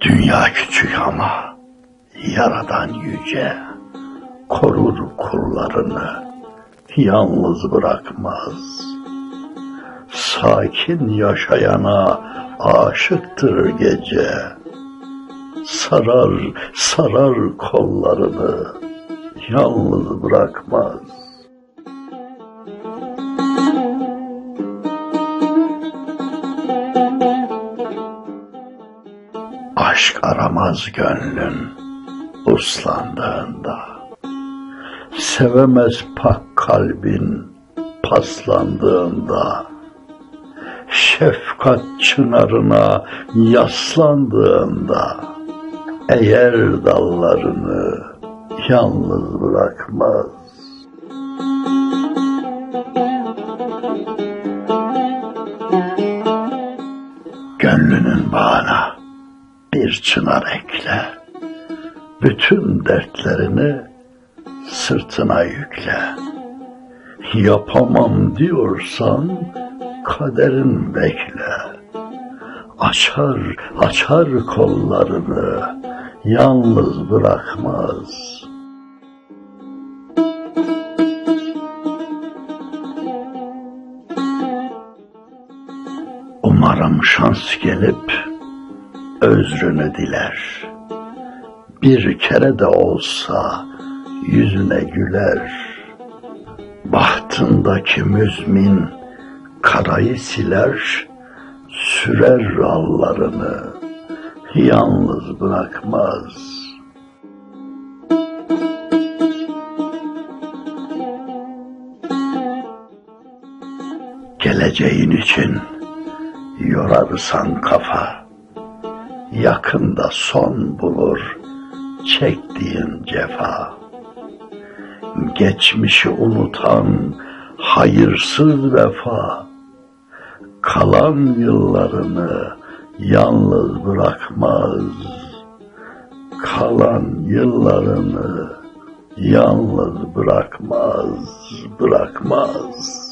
Dünya küçük ama yaradan yüce korur kullarını yalnız bırakmaz. Sakin yaşayana aşıktır gece. Sarar sarar kollarını yalnız bırakmaz. Aşk aramaz gönlün uslandığında. Sevemez pak kalbin paslandığında. Şefkat çınarına yaslandığında. Eğer dallarını yalnız bırakmaz. Gönlünün bağına bir çınar ekle. Bütün dertlerini sırtına yükle. Yapamam diyorsan kaderin bekle. Açar, açar kollarını yalnız bırakmaz. Umarım şans gelip özrünü diler. Bir kere de olsa yüzüne güler. Bahtındaki müzmin karayı siler, sürer allarını yalnız bırakmaz. Geleceğin için yorarsan kafa, yakında son bulur çektiğin cefa. Geçmişi unutan hayırsız vefa, kalan yıllarını yalnız bırakmaz. Kalan yıllarını yalnız bırakmaz, bırakmaz.